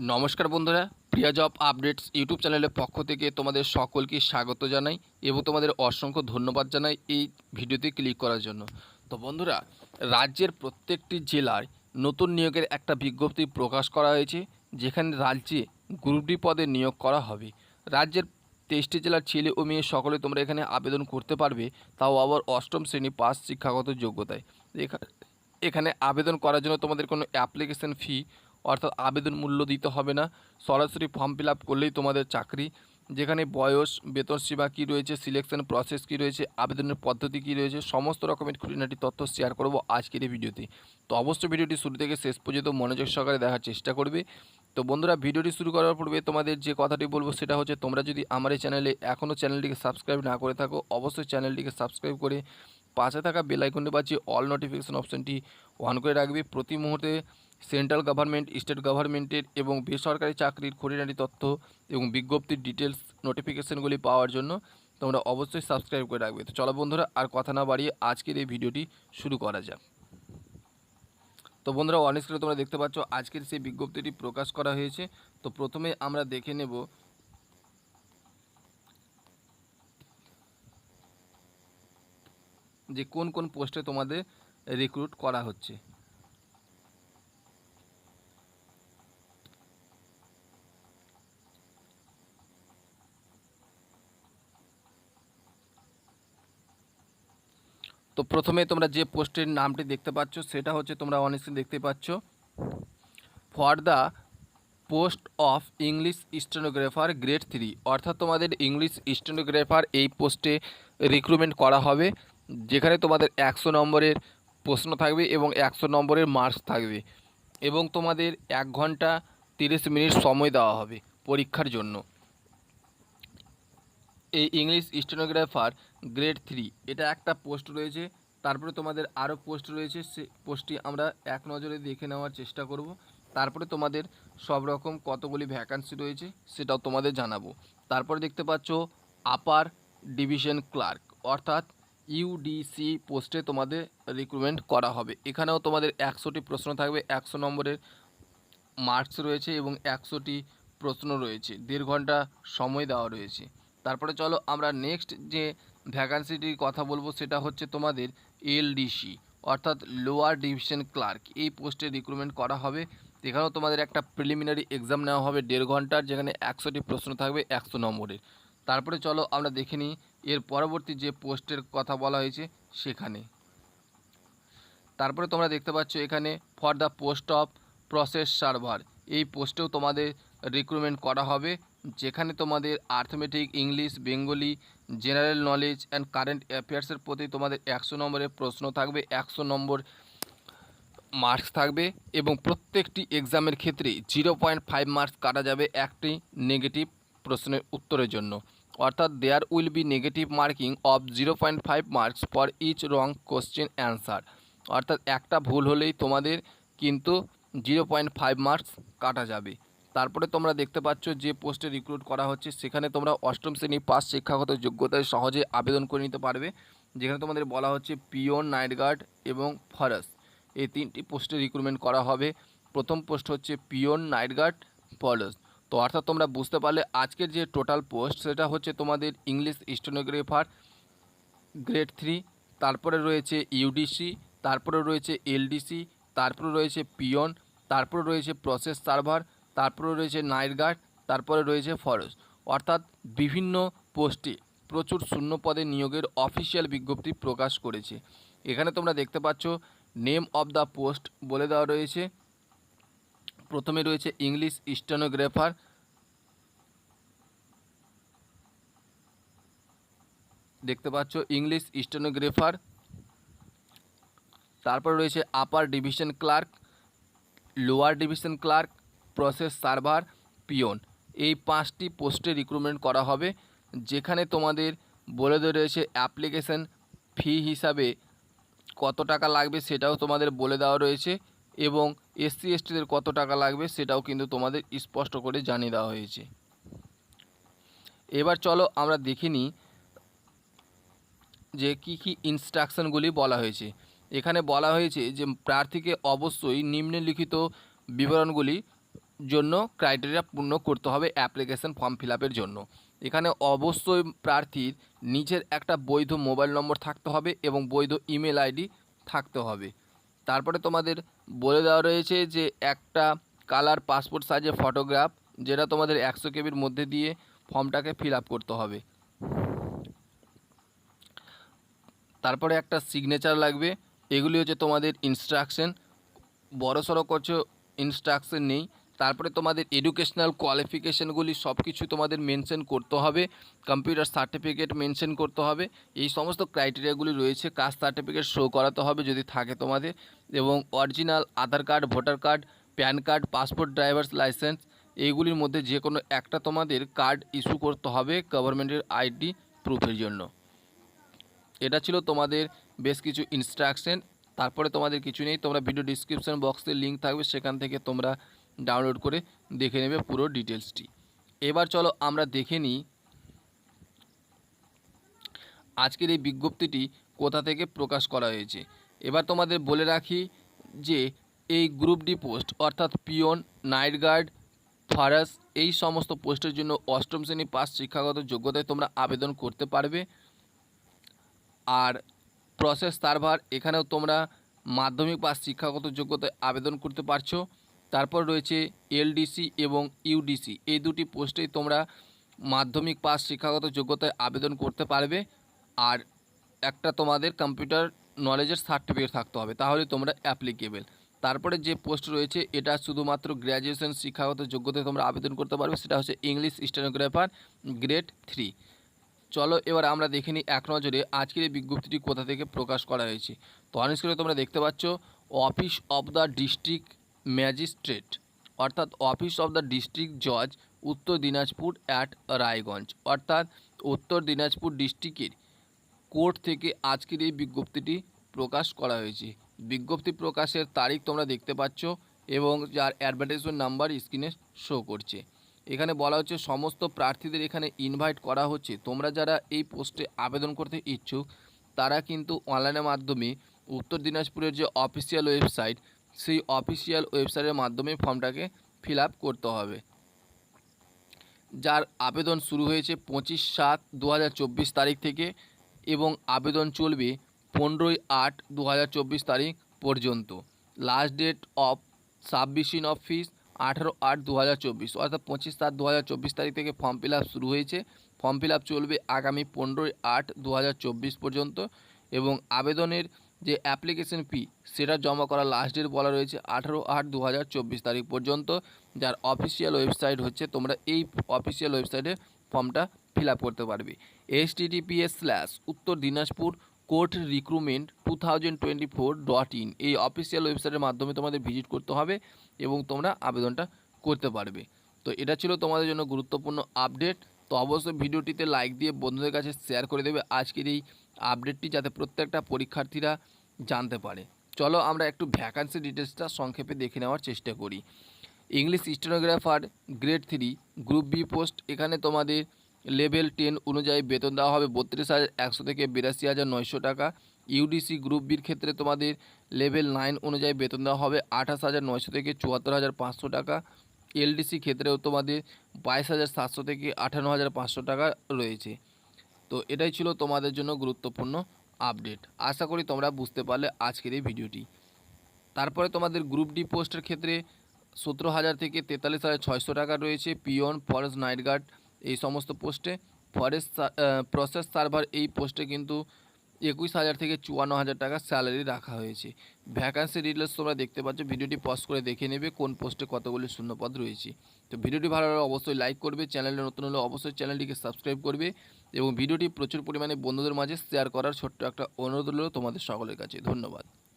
নমস্কার বন্ধুরা, প্রিয়া job updates YouTube চ্যানেলের পক্ষ থেকে তোমাদের সকলকে স্বাগত জানাই এবং তোমাদের অসংখ্য ধন্যবাদ জানাই এই ভিডিওতে ক্লিক করার জন্য। তো বন্ধুরা, রাজ্যের প্রত্যেকটি জেলায় নতুন নিয়োগের একটা বিজ্ঞপ্তি প্রকাশ করা হয়েছে, যেখানে রাজ্যে গ্রুপ ডি পদে নিয়োগ করা হবে। রাজ্যের তেইশটি জেলার ছেলে ও মেয়ে সকলে তোমরা এখানে আবেদন করতে পারবে, তাও আবার অষ্টম শ্রেণি পাস শিক্ষাগত যোগ্যতায়। এখা- এখানে আবেদন করার জন্য তোমাদের কোনো অ্যাপ্লিকেশন ফি অর্থাৎ আবেদন মূল্য দিতে হবে না। সরাসরি ফর্ম ফিল করলেই তোমাদের চাকরি। যেখানে বয়স, বেতন সীমা কী রয়েছে সিলেকশন প্রসেস কী রয়েছে, আবেদনের পদ্ধতি কী রয়েছে, সমস্ত রকমের খুঁটিনাটি তথ্য শেয়ার করব আজকের এই ভিডিওতে। তো অবশ্যই ভিডিওটি শুরু থেকে শেষ পর্যন্ত মনোযোগ সহকারে দেখার চেষ্টা করবে। তো বন্ধুরা, ভিডিওটি শুরু করার পূর্বে তোমাদের যে কথাটি বলব সেটা হচ্ছে, তোমরা যদি আমার এই চ্যানেলে এখনও চ্যানেলটিকে সাবস্ক্রাইব না করে থাকো, অবশ্যই চ্যানেলটিকে সাবস্ক্রাইব করে পাশে থাকা বেল আইকনটি বাজিয়ে অল নোটিফিকেশান অপশনটি অন করে রাখবে। প্রতি মুহূর্তে সেন্ট্রাল গভর্নমেন্ট, স্টেট গভর্নমেন্টের এবং বেসরকারি চাকরির খুঁটিনাটি তথ্য এবং বিজ্ঞপ্তির ডিটেলস নোটিফিকেশনগুলি পাওয়ার জন্য তোমরা অবশ্যই সাবস্ক্রাইব করে রাখবে। তো চলো বন্ধুরা, আর কথা না বাড়িয়ে আজকের এই ভিডিওটি শুরু করা যাক। তো বন্ধুরা অনেক স্ক্রিনে তোমরা দেখতে পাচ্ছ, আজকের সেই বিজ্ঞপ্তিটি প্রকাশ করা হয়েছে। তো প্রথমে আমরা দেখে নেব যে কোন কোন পোস্টে তোমাদের রিক্রুট করা হচ্ছে। তো প্রথমে তোমরা যে পোস্টের নামটি দেখতে পাচ্ছ, সেটা হচ্ছে তোমরা অনেক দেখতে পাচ্ছ। For the post of English stenographer grade three অর্থাৎ তোমাদের ইংলিশ স্টেনোগ্রাফার এই পোস্টে রিক্রুটমেন্ট করা হবে, যেখানে তোমাদের একশো নম্বরের প্রশ্ন থাকবে এবং একশো নম্বরের মার্কস থাকবে এবং তোমাদের এক ঘণ্টা তিরিশ মিনিট সময় দেওয়া হবে পরীক্ষার জন্য। এই ইংলিশ স্টেনোগ্রাফার গ্রেড থ্রি এটা একটা পোস্ট রয়েছে। তারপরে তোমাদের আরও পোস্ট রয়েছে। সে পোস্টটি আমরা এক নজরে দেখে নেওয়ার চেষ্টা করব। তারপরে তোমাদের সব রকম কতগুলি ভ্যাকান্সি রয়েছে, সেটাও তোমাদের জানাব। তারপরে দেখতে পাচ্ছ আপার ডিভিশন ক্লার্ক অর্থাৎ ইউডিসি পোস্টে তোমাদের রিক্রুটমেন্ট করা হবে। এখানেও তোমাদের একশোটি প্রশ্ন থাকবে, একশো নম্বরের মার্কস রয়েছে এবং একশোটি প্রশ্ন রয়েছে। দেড় ঘণ্টা সময় দেওয়া রয়েছে। তারপরে চলো আমরা নেক্সট যে ভ্যাকান্সিটির কথা বলব, সেটা হচ্ছে তোমাদের এলডিসি, অর্থাৎ লোয়ার ডিভিশন ক্লার্ক। এই পোস্টে রিক্রুটমেন্ট করা হবে। এখানেও তোমাদের একটা প্রিলিমিনারি এক্সাম নেওয়া হবে দেড় ঘণ্টার, যেখানে একশোটি প্রশ্ন থাকবে, একশো নম্বরের। তারপরে চলো আমরা দেখে নিই, এর পরবর্তী যে পোস্টের কথা বলা হয়েছে, সেখানে। তারপরে তোমরা দেখতে পাচ্ছ এখানে for the post of process server এই পোস্টেও তোমাদের রিক্রুটমেন্ট করা হবে। যেখানে তোমাদের arithmetic English Bengali general knowledge and current অ্যাফেয়ার্সের প্রতি তোমাদের একশো নম্বরের প্রশ্ন থাকবে, একশো নম্বর মার্কস থাকবে এবং প্রত্যেকটি এক্সামের ক্ষেত্রে জিরো পয়েন্ট ফাইভ মার্কস কাটা যাবে একটি নেগেটিভ প্রশ্নের উত্তরের জন্য। অর্থাৎ there will be negative marking of zero point five marks for each wrong question answer অর্থাৎ একটা ভুল হলেই তোমাদের কিন্তু জিরো পয়েন্ট ফাইভ মার্কস কাটা যাবে। তারপরে তোমরা দেখতে পাচ্ছ যে পোস্টে রিক্রুট করা হচ্ছে, সেখানে তোমরা অষ্টম শ্রেণি পাস শিক্ষাগত যোগ্যতায় সহজে আবেদন করে নিতে পারবে। যেখানে তোমাদের বলা হচ্ছে পিওন নাইট গার্ড এবং ফরাস। এই তিনটি পোস্টে রিক্রুটমেন্ট করা হবে। প্রথম পোস্ট হচ্ছে পিওন নাইট গার্ড, ফরাস। তো অর্থাৎ তোমরা বুঝতে পারলে আজকের যে টোটাল পোস্ট সেটা হচ্ছে তোমাদের ইংলিশ স্টেনোগ্রাফার গ্রেড থ্রি তারপরে রয়েছে ইউডিসি তারপরে রয়েছে এলডিসি তারপরে রয়েছে পিয়ন তারপরে রয়েছে প্রসেস সার্ভার তারপরে রয়েছে নাইট গার্ড তারপরে রয়েছে ফরেস্ট অর্থাৎ বিভিন্ন পোস্টে প্রচুর শূন্য পদে নিয়োগের অফিসিয়াল বিজ্ঞপ্তি প্রকাশ করেছে। এখানে তোমরা দেখতে পাচ্ছ, নেম অফ দ্য পোস্ট বলে দেওয়া রয়েছে। প্রথমে রয়েছে ইংলিশ স্টেনোগ্রাফার। দেখতে পাচ্ছ, ইংলিশ স্টেনোগ্রাফার। তারপর রয়েছে upper division clerk, lower division clerk process server peon এই পাঁচটি পোস্টে রিক্রুটমেন্ট করা হবে। যেখানে তোমাদের বলে দেওয়া রয়েছে অ্যাপ্লিকেশন ফি হিসাবে কত টাকা লাগবে সেটাও তোমাদের বলে দেওয়া রয়েছে এবং এসসি এসটিদের কত টাকা লাগবে সেটাও কিন্তু তোমাদের স্পষ্ট করে জানিয়ে দেওয়া হয়েছে। এবার চলো আমরা দেখে নিই যে কি কি ইনস্ট্রাকশনগুলি বলা হয়েছে। এখানে বলা হয়েছে যে প্রার্থীকে অবশ্যই নিম্নলিখিত বিবরণগুলি জন্য ক্রাইটেরিয়া পূর্ণ করতে হবে অ্যাপ্লিকেশন ফর্ম ফিল জন্য। এখানে অবশ্যই প্রার্থীর নিজের একটা বৈধ মোবাইল নম্বর থাকতে হবে এবং বৈধ ইমেল আইডি থাকতে হবে। তারপরে তোমাদের বলে দেওয়া রয়েছে যে একটা কালার পাসপোর্ট সাইজের ফটোগ্রাফ যেটা তোমাদের একশো কেবির মধ্যে দিয়ে ফর্মটাকে ফিল করতে হবে। তারপরে একটা সিগনেচার লাগবে। এগুলি হচ্ছে তোমাদের ইনস্ট্রাকশন বড় সড়ো কিছু ইনস্ট্রাকশন নেই। তারপরে তোমাদের এডুকেশনাল কোয়ালিফিকেশানগুলি সব কিছু তোমাদের মেনশন করতে হবে কম্পিউটার সার্টিফিকেট মেনশন করতে হবে, এই সমস্ত ক্রাইটেরিয়াগুলি রয়েছে কাস্ট সার্টিফিকেট শো করাতে হবে যদি থাকে তোমাদের, এবং original Aadhaar card voter card PAN card passport driver's licence এইগুলির মধ্যে যে কোনো একটা তোমাদের কার্ড ইস্যু করতে হবে গভর্নমেন্টের আইডি প্রুফের জন্য। এটা ছিল তোমাদের বেশ কিছু ইনস্ট্রাকশন তারপরে তোমাদের কিছু নেই, তোমরা ভিডিও ডিসক্রিপশন বক্সে লিঙ্ক থাকবে, সেখান থেকে তোমরা ডাউনলোড করে দেখে নেবে পুরো ডিটেলসটি এবার চলো আমরা দেখে নিই আজকের এই বিজ্ঞপ্তিটি কোথা থেকে প্রকাশ করা হয়েছে। এবার তোমাদের বলে রাখি যে, এই গ্রুপ ডি পোস্ট অর্থাৎ পিয়ন নাইট গার্ড ফারাস এই সমস্ত পোস্টের জন্য অষ্টম শ্রেণি পাস শিক্ষাগত যোগ্যতায় তোমরা আবেদন করতে পারবে। আর প্রসেস সার্ভার এখানেও তোমরা মাধ্যমিক পাস শিক্ষাগত যোগ্যতায় আবেদন করতে পারছ। তারপর রয়েছে এলডিসি এবং ইউডিসি। এই দুটি পোস্টেই তোমরা মাধ্যমিক পাস শিক্ষাগত যোগ্যতায় আবেদন করতে পারবে আর একটা তোমাদের কম্পিউটার নলেজের সার্টিফিকেট থাকতে হবে, তাহলে তোমরা অ্যাপ্লিকেবেল। তারপরে যে পোস্ট রয়েছে, এটা শুধুমাত্র গ্র্যাজুয়েশন শিক্ষাগত যোগ্যতায় তোমরা আবেদন করতে পারবে, সেটা হচ্ছে ইংলিশ স্টেনোগ্রাফার গ্রেড থ্রি। চলো এবার আমরা দেখে নিই এক নজরে আজকের এই বিজ্ঞপ্তিটি কোথা থেকে প্রকাশ করা হয়েছে। তো অনেক তোমরা দেখতে পাচ্ছ, office of the district magistrate অর্থাৎ অফিস অফ দ্য ডিস্ট্রিক্ট জজ উত্তর দিনাজপুর অ্যাট রায়গঞ্জ। অর্থাৎ উত্তর দিনাজপুর ডিস্ট্রিক্টের কোর্ট থেকে আজকের এই বিজ্ঞপ্তিটি প্রকাশ করা হয়েছে। বিজ্ঞপ্তি প্রকাশের তারিখ তোমরা দেখতে পাচ্ছ এবং যার অ্যাডভার্টাইজমেন্ট নাম্বার স্ক্রিনে শো করছে। এখানে বলা হচ্ছে, সমস্ত প্রার্থীদের এখানে ইনভাইট করা হচ্ছে। তোমরা যারা এই পোস্টে আবেদন করতে ইচ্ছুক, তারা কিন্তু অনলাইনের মাধ্যমে উত্তর দিনাজপুরের যে অফিসিয়াল ওয়েবসাইট সেই অফিসিয়াল ওয়েবসাইটের মাধ্যমে ফর্মটাকে ফিল করতে হবে। যার আবেদন শুরু হয়েছে পঁচিশ সাত দু তারিখ থেকে এবং আবেদন চলবে পনেরোই আট দু তারিখ পর্যন্ত। Last date of submission of fees আঠেরো আট দু অর্থাৎ পঁচিশ সাত দু তারিখ থেকে ফর্ম ফিল শুরু হয়েছে। ফর্ম ফিল চলবে আগামী পনেরোই আট দু পর্যন্ত এবং আবেদনের যে অ্যাপ্লিকেশন ফি, সেটা জমা করা লাস্ট ডেট বলা রয়েছে আঠেরো আট দু তারিখ পর্যন্ত, যার অফিসিয়াল ওয়েবসাইট হচ্ছে তোমরা এই অফিসিয়াল ওয়েবসাইটে ফর্মটা ফিল করতে পারবে। TTPS slash Uttar Dinajpur court recruitment two thousand twenty four dot in এই অফিসিয়াল ওয়েবসাইটের মাধ্যমে তোমাদের ভিজিট করতে হবে এবং তোমরা আবেদনটা করতে পারবে। তো এটা ছিল তোমাদের জন্য গুরুত্বপূর্ণ আপডেট তো অবশ্যই ভিডিওটিতে লাইক দিয়ে বন্ধুদের কাছে শেয়ার করে দেবে। আজকের এই আপডেটটি যাতে প্রত্যেকটা পরীক্ষার্থীরা জানতে পারে। চলো আমরা একটু ভ্যাকান্সি ডিটেলসটা সংক্ষেপে দেখে নেওয়ার চেষ্টা করি। English stenographer grade three group B post এখানে তোমাদের লেভেল টেন অনুযায়ী বেতন দেওয়া হবে বত্রিশ হাজার একশো থেকে বিরাশি হাজার নয়শো টাকা। ইউডিসি গ্রুপ বির ক্ষেত্রে তোমাদের লেভেল নাইন অনুযায়ী বেতন দেওয়া হবে আঠাশ হাজার নয়শো থেকে চুয়াত্তর হাজার পাঁচশো টাকা। এলডিসি ক্ষেত্রেও তোমাদের বাইশ হাজার সাতশো থেকে আঠান্ন হাজার পাঁচশো টাকা রয়েছে। তো এটাই ছিল তোমাদের জন্য গুরুত্বপূর্ণ আপডেট আশা করি তোমরা বুঝতে পারলে আজকের এই ভিডিওটি। তারপরে তোমাদের গ্রুপ ডি পোস্টের ক্ষেত্রে সতেরো হাজার থেকে তেতাল্লিশ হাজার ছয়শো টাকা রয়েছে পিওন ফরেস্ট নাইট গার্ড এই সমস্ত পোস্টে ফরেস্ট প্রসেস সার্ভার এই পোস্টে কিন্তু একুশ হাজার থেকে চুয়ান্ন হাজার টাকা স্যালারি রাখা হয়েছে। ভ্যাকান্সি ডিটেলস তোমরা দেখতে পাচ্ছ, ভিডিওটি পজ করে দেখে নেবে কোন পোস্টে কতগুলি শূন্যপদ রয়েছে। তো ভিডিওটি ভালো লাগলে অবশ্যই লাইক করবে, চ্যানেলে নতুন হলে অবশ্যই চ্যানেলটিকে সাবস্ক্রাইব করবে। এবং ভিডিওটি প্রচুর পরিমাণে বন্ধুদের মাঝে শেয়ার করার ছোট্ট একটা অনুরোধ রইল তোমাদের সকলের কাছে। ধন্যবাদ।